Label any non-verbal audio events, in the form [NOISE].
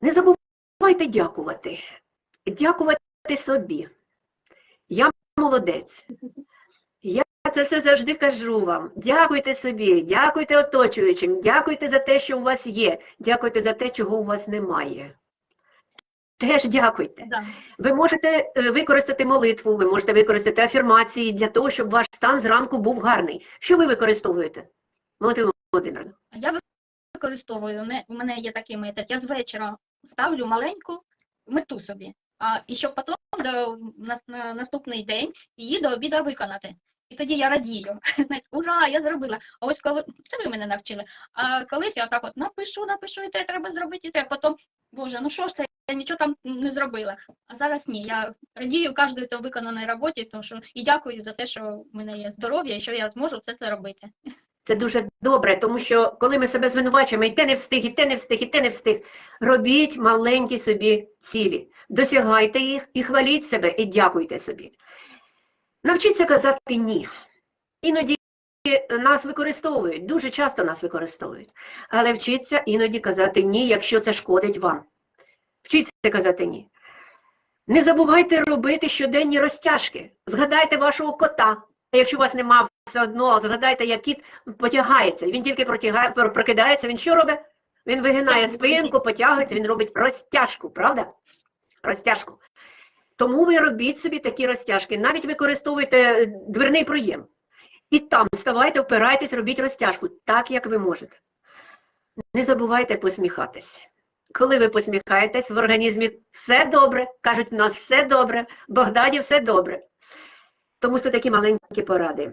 Не забувайте дякувати. Дякувати собі. Я молодець. Я це все завжди кажу вам. Дякуйте собі, дякуйте оточуючим, дякуйте за те, що у вас є, дякуйте за те, чого у вас немає. Теж дякуйте. Да. Ви можете е, використати молитву, ви можете використати афірмації для того, щоб ваш стан зранку був гарний. Що ви використовуєте? Молодина Володимирівна? Я використовую, у мене є такий метод, я з вечора ставлю маленьку мету собі, а, і щоб потім до, на, на наступний день її до обіду виконати. І тоді я радію. [LAUGHS] Ура, я зробила. А ось коли це ви мене навчили. А колись я так от напишу, напишу, і те треба зробити, і те. Потім, Боже, ну що ж це, я нічого там не зробила. А зараз ні. Я радію кожній то виконаної роботі, тому що і дякую за те, що в мене є здоров'я і що я зможу все це робити. [LAUGHS] Це дуже добре, тому що коли ми себе звинувачуємо, і те не встиг, і те не встиг, і те не встиг, робіть маленькі собі цілі, досягайте їх і хваліть себе, і дякуйте собі. Навчіться казати ні. Іноді нас використовують, дуже часто нас використовують. Але вчіться іноді казати ні, якщо це шкодить вам. Вчіться казати ні. Не забувайте робити щоденні розтяжки. Згадайте вашого кота. Якщо у вас нема все одно, згадайте, як кіт потягається. Він тільки протягає, прокидається, він що робить? Він вигинає спинку, потягується, він робить розтяжку, правда? Розтяжку. Тому ви робіть собі такі розтяжки. Навіть використовуйте е, дверний проєм. І там вставайте, впирайтесь, робіть розтяжку так, як ви можете. Не забувайте посміхатись. Коли ви посміхаєтесь, в організмі все добре, кажуть, у нас все добре, в Богдані все добре. Тому це такі маленькі поради.